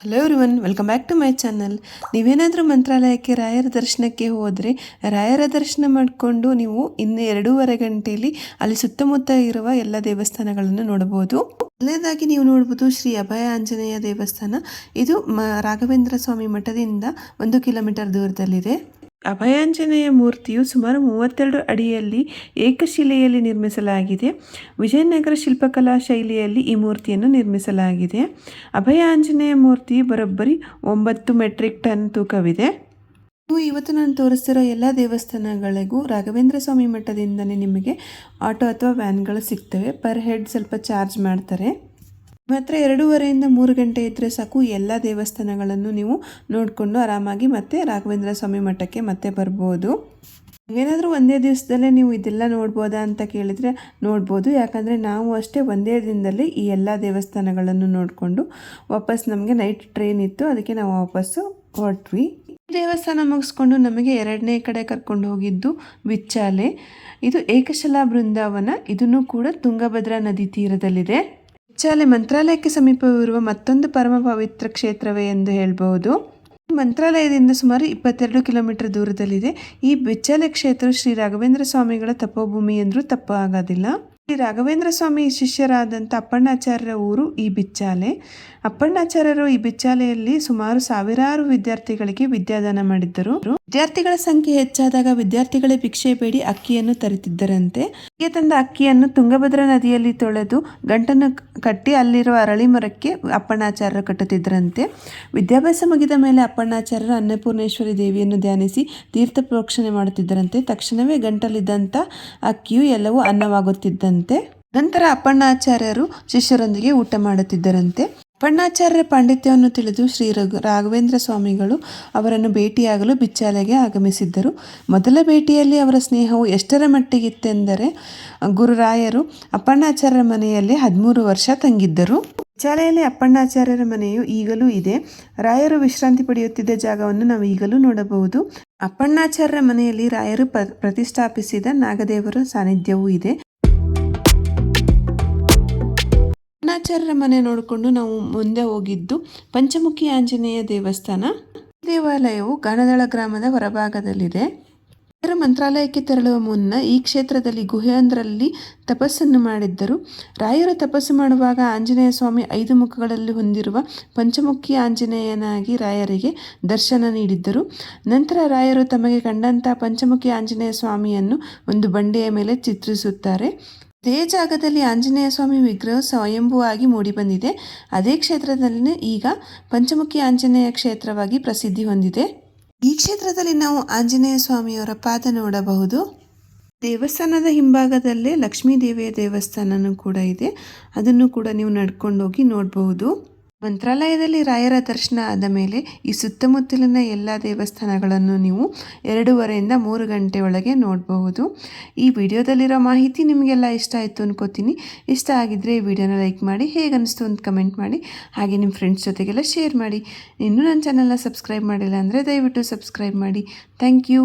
Hello everyone welcome back to my channel ನೀವೇನಾದರೂ ಮಂತ್ರಾಲಯಕ್ಕೆ ರಾಯರ ದರ್ಶನಕ್ಕೆ ಹೋದರೆ ರಾಯರ ದರ್ಶನ ಮಾಡಿಕೊಂಡು ನೀವು ಇನ್ನು ಎರಡೂವರೆ ಗಂಟೆಯಲ್ಲಿ ಅಲ್ಲಿ ಸುತ್ತಮುತ್ತ ಇರುವ ಎಲ್ಲ ದೇವಸ್ಥಾನಗಳನ್ನು ನೋಡಬಹುದು. ಮೊದಲನೇದಾಗಿ ನೀವು ನೋಡ್ಬೋದು ಶ್ರೀ ಅಭಯ ಆಂಜನೇಯ ದೇವಸ್ಥಾನ. ಇದು ಮ ರಾಘವೇಂದ್ರ ಸ್ವಾಮಿ ಮಠದಿಂದ ಒಂದು ಕಿಲೋಮೀಟರ್ ದೂರದಲ್ಲಿದೆ. ಅಭಯಾಂಜನೇಯ ಮೂರ್ತಿಯು ಸುಮಾರು ಮೂವತ್ತೆರಡು ಅಡಿಯಲ್ಲಿ ಏಕಶಿಲೆಯಲ್ಲಿ ನಿರ್ಮಿಸಲಾಗಿದೆ. ವಿಜಯನಗರ ಶಿಲ್ಪಕಲಾ ಶೈಲಿಯಲ್ಲಿ ಈ ಮೂರ್ತಿಯನ್ನು ನಿರ್ಮಿಸಲಾಗಿದೆ. ಅಭಯ ಆಂಜನೇಯ ಮೂರ್ತಿ ಬರೋಬ್ಬರಿ ಒಂಬತ್ತು ಮೆಟ್ರಿಕ್ ಟನ್ ತೂಕವಿದೆ. ನೀವು ಇವತ್ತು ನಾನು ತೋರಿಸ್ತಿರೋ ಎಲ್ಲ ದೇವಸ್ಥಾನಗಳಿಗೂ ರಾಘವೇಂದ್ರ ಸ್ವಾಮಿ ಮಠದಿಂದನೇ ನಿಮಗೆ ಆಟೋ ಅಥವಾ ವ್ಯಾನ್ಗಳು ಸಿಗ್ತವೆ. ಪರ್ ಹೆಡ್ ಸ್ವಲ್ಪ ಚಾರ್ಜ್ ಮಾಡ್ತಾರೆ. ಮಾತ್ರ ಎರಡೂವರೆಯಿಂದ ಮೂರು ಗಂಟೆ ಇದ್ದರೆ ಸಾಕು ಎಲ್ಲ ದೇವಸ್ಥಾನಗಳನ್ನು ನೀವು ನೋಡಿಕೊಂಡು ಆರಾಮಾಗಿ ಮತ್ತೆ ರಾಘವೇಂದ್ರ ಸ್ವಾಮಿ ಮಠಕ್ಕೆ ಮತ್ತೆ ಬರ್ಬೋದು. ಏನಾದರೂ ಒಂದೇ ದಿವಸದಲ್ಲೇ ನೀವು ಇದೆಲ್ಲ ನೋಡ್ಬೋದಾ ಅಂತ ಕೇಳಿದರೆ ನೋಡ್ಬೋದು. ಯಾಕಂದರೆ ನಾವು ಅಷ್ಟೇ ಒಂದೇ ದಿನದಲ್ಲಿ ಈ ಎಲ್ಲ ದೇವಸ್ಥಾನಗಳನ್ನು ನೋಡಿಕೊಂಡು ವಾಪಸ್ ನಮಗೆ ನೈಟ್ ಟ್ರೈನ್ ಇತ್ತು. ಅದಕ್ಕೆ ನಾವು ವಾಪಸ್ಸು ಹೊರಟ್ವಿ. ದೇವಸ್ಥಾನ ಮುಗಿಸ್ಕೊಂಡು ನಮಗೆ ಎರಡನೇ ಕಡೆ ಕರ್ಕೊಂಡು ಹೋಗಿದ್ದು ಬಿಚ್ಚಾಲೆ ಇದು ಏಕಶಲಾ ಬೃಂದಾವನ. ಇದನ್ನು ಕೂಡ ತುಂಗಭದ್ರಾ ನದಿ ತೀರದಲ್ಲಿದೆ. ಬಿಚ್ಚಾಲೆ ಮಂತ್ರಾಲಯಕ್ಕೆ ಸಮೀಪವಿರುವ ಮತ್ತೊಂದು ಪರಮ ಪವಿತ್ರ ಕ್ಷೇತ್ರವೇ ಎಂದು ಹೇಳಬಹುದು ಮಂತ್ರಾಲಯದಿಂದ ಸುಮಾರು ಇಪ್ಪತ್ತೆರಡು ಕಿಲೋಮೀಟರ್ ದೂರದಲ್ಲಿದೆ. ಈ ಬಿಚ್ಚಾಲೆ ಕ್ಷೇತ್ರ ಶ್ರೀ ರಾಘವೇಂದ್ರ ಸ್ವಾಮಿಗಳ ತಪೋಭೂಮಿ ಎಂದರೂ ತಪ್ಪು ಆಗೋದಿಲ್ಲ. ಶ್ರೀ ರಾಘವೇಂದ್ರ ಸ್ವಾಮಿ ಶಿಷ್ಯರಾದಂಥ ಅಪ್ಪಣ್ಣಾಚಾರ್ಯರ ಊರು ಈ ಬಿಚ್ಚಾಲೆ. ಅಪ್ಪಣ್ಣಾಚಾರ್ಯರು ಈ ಬಿಚ್ಚಾಲೆಯಲ್ಲಿ ಸುಮಾರು ಸಾವಿರಾರು ವಿದ್ಯಾರ್ಥಿಗಳಿಗೆ ವಿದ್ಯಾದಾನ ಮಾಡಿದ್ದರು. ವಿದ್ಯಾರ್ಥಿಗಳ ಸಂಖ್ಯೆ ಹೆಚ್ಚಾದಾಗ ವಿದ್ಯಾರ್ಥಿಗಳೇ ಭಿಕ್ಷೆ ಬೇಡಿ ಅಕ್ಕಿಯನ್ನು ತರುತ್ತಿದ್ದರಂತೆ ಹೀಗೆ ತಂದ ಅಕ್ಕಿಯನ್ನು ತುಂಗಭದ್ರಾ ನದಿಯಲ್ಲಿ ತೊಳೆದು ಗಂಟನ್ನು ಕಟ್ಟಿ ಅಲ್ಲಿರುವ ಅರಳಿ ಮರಕ್ಕೆ ಅಪ್ಪಣ್ಣಾಚಾರ್ಯರು ಕಟ್ಟುತ್ತಿದ್ದರಂತೆ. ವಿದ್ಯಾಭ್ಯಾಸ ಮುಗಿದ ಮೇಲೆ ಅಪ್ಪಣ್ಣಾಚಾರ್ಯರು ಅನ್ನಪೂರ್ಣೇಶ್ವರಿ ದೇವಿಯನ್ನು ಧ್ಯಾನಿಸಿ ತೀರ್ಥ ಪ್ರೋಕ್ಷಣೆ ಮಾಡುತ್ತಿದ್ದರಂತೆ. ತಕ್ಷಣವೇ ಗಂಟಲಿದ್ದಂಥ ಅಕ್ಕಿಯು ಎಲ್ಲವೂ ಅನ್ನವಾಗುತ್ತಿದ್ದಂತೆ ನಂತರ ಅಪ್ಪಣ್ಣಾಚಾರ್ಯರು ಶಿಷ್ಯರೊಂದಿಗೆ ಊಟ ಮಾಡುತ್ತಿದ್ದರಂತೆ. ಅಪ್ಪಣ್ಣಾಚಾರ್ಯರ ಪಾಂಡಿತ್ಯವನ್ನು ತಿಳಿದು ಶ್ರೀ ರಘು, ರಾಘವೇಂದ್ರ ಸ್ವಾಮಿಗಳು ಅವರನ್ನು ಭೇಟಿಯಾಗಲು ಬಿಚ್ಚಾಲೆಗೆ ಆಗಮಿಸಿದ್ದರು. ಮೊದಲ ಭೇಟಿಯಲ್ಲಿ ಅವರ ಸ್ನೇಹವು ಎಷ್ಟರ ಮಟ್ಟಿಗಿತ್ತೆಂದರೆ ಗುರುರಾಯರು ಅಪ್ಪಣ್ಣಾಚಾರ್ಯರ ಮನೆಯಲ್ಲಿ ಹದಿಮೂರು ವರ್ಷ ತಂಗಿದ್ದರು. ಬಿಚ್ಚಾಲೆಯಲ್ಲಿ ಅಪ್ಪಣ್ಣಾಚಾರ್ಯರ ಮನೆಯು ಈಗಲೂ ಇದೆ. ರಾಯರು ವಿಶ್ರಾಂತಿ ಪಡೆಯುತ್ತಿದ್ದ ಜಾಗವನ್ನು ನಾವು ಈಗಲೂ ನೋಡಬಹುದು. ಅಪ್ಪಣ್ಣಾಚಾರ್ಯರ ಮನೆಯಲ್ಲಿ ರಾಯರು ಪ್ರತಿಷ್ಠಾಪಿಸಿದ ನಾಗದೇವರ ಸಾನ್ನಿಧ್ಯವೂ ಇದೆ. ಅಣ್ಣಾಚಾರ್ಯರ ಮನೆ ನೋಡಿಕೊಂಡು ನಾವು ಮುಂದೆ ಹೋಗಿದ್ದು ಪಂಚಮುಖಿ ಆಂಜನೇಯ ದೇವಸ್ಥಾನ. ದೇವಾಲಯವು ಗಣದಳ ಗ್ರಾಮದ ಹೊರಭಾಗದಲ್ಲಿದೆ. ಇದರ ಮಂತ್ರಾಲಯಕ್ಕೆ ತೆರಳುವ ಮುನ್ನ ಈ ಕ್ಷೇತ್ರದಲ್ಲಿ ಗುಹೆಯೊಂದರಲ್ಲಿ ತಪಸ್ಸನ್ನು ಮಾಡಿದ್ದರು. ರಾಯರು ತಪಸ್ಸು ಮಾಡುವಾಗ ಆಂಜನೇಯ ಸ್ವಾಮಿ ಐದು ಮುಖಗಳಲ್ಲಿ ಹೊಂದಿರುವ ಪಂಚಮುಖಿ ಆಂಜನೇಯನಾಗಿ ರಾಯರಿಗೆ ದರ್ಶನ ನೀಡಿದ್ದರು. ನಂತರ ರಾಯರು ತಮಗೆ ಕಂಡಂತಹ ಪಂಚಮುಖಿ ಆಂಜನೇಯ ಸ್ವಾಮಿಯನ್ನು ಒಂದು ಬಂಡೆಯ ಮೇಲೆ ಚಿತ್ರಿಸುತ್ತಾರೆ. ಅದೇ ಜಾಗದಲ್ಲಿ ಆಂಜನೇಯ ಸ್ವಾಮಿ ವಿಗ್ರಹ ಸ್ವಯಂಭುವಾಗಿ ಮೂಡಿಬಂದಿದೆ. ಅದೇ ಕ್ಷೇತ್ರದಲ್ಲಿ ಈಗ ಪಂಚಮುಖಿ ಆಂಜನೇಯ ಕ್ಷೇತ್ರವಾಗಿ ಪ್ರಸಿದ್ಧಿ ಹೊಂದಿದೆ. ಈ ಕ್ಷೇತ್ರದಲ್ಲಿ ನಾವು ಆಂಜನೇಯ ಸ್ವಾಮಿಯವರ ಪಾದ ನೋಡಬಹುದು. ದೇವಸ್ಥಾನದ ಹಿಂಭಾಗದಲ್ಲೇ ಲಕ್ಷ್ಮೀ ದೇವಿಯ ದೇವಸ್ಥಾನನೂ ಕೂಡ ಇದೆ. ಅದನ್ನು ಕೂಡ ನೀವು ನಡ್ಕೊಂಡು ಹೋಗಿ ನೋಡಬಹುದು. ಮಂತ್ರಾಲಯದಲ್ಲಿ ರಾಯರ ದರ್ಶನ ಆದ ಮೇಲೆ ಈ ಸುತ್ತಮುತ್ತಲಿನ ಎಲ್ಲ ದೇವಸ್ಥಾನಗಳನ್ನು ನೀವು ಎರಡೂವರೆಯಿಂದ ಮೂರು ಗಂಟೆ ಒಳಗೆ ನೋಡಬಹುದು. ಈ ವಿಡಿಯೋದಲ್ಲಿರೋ ಮಾಹಿತಿ ನಿಮಗೆಲ್ಲ ಇಷ್ಟ ಆಯಿತು ಅನ್ಕೋತೀನಿ. ಇಷ್ಟ ಆಗಿದ್ದರೆ ಈ ವಿಡಿಯೋನ ಲೈಕ್ ಮಾಡಿ ಹೇಗೆ ಅನಿಸ್ತು ಅಂತ ಕಮೆಂಟ್ ಮಾಡಿ, ಹಾಗೆ ನಿಮ್ಮ ಫ್ರೆಂಡ್ಸ್ ಜೊತೆಗೆಲ್ಲ ಶೇರ್ ಮಾಡಿ. ಇನ್ನೂ ನನ್ನ ಚಾನಲ್ನ ಸಬ್ಸ್ಕ್ರೈಬ್ ಮಾಡಿಲ್ಲ ಅಂದರೆ ದಯವಿಟ್ಟು ಸಬ್ಸ್ಕ್ರೈಬ್ ಮಾಡಿ. Thank you.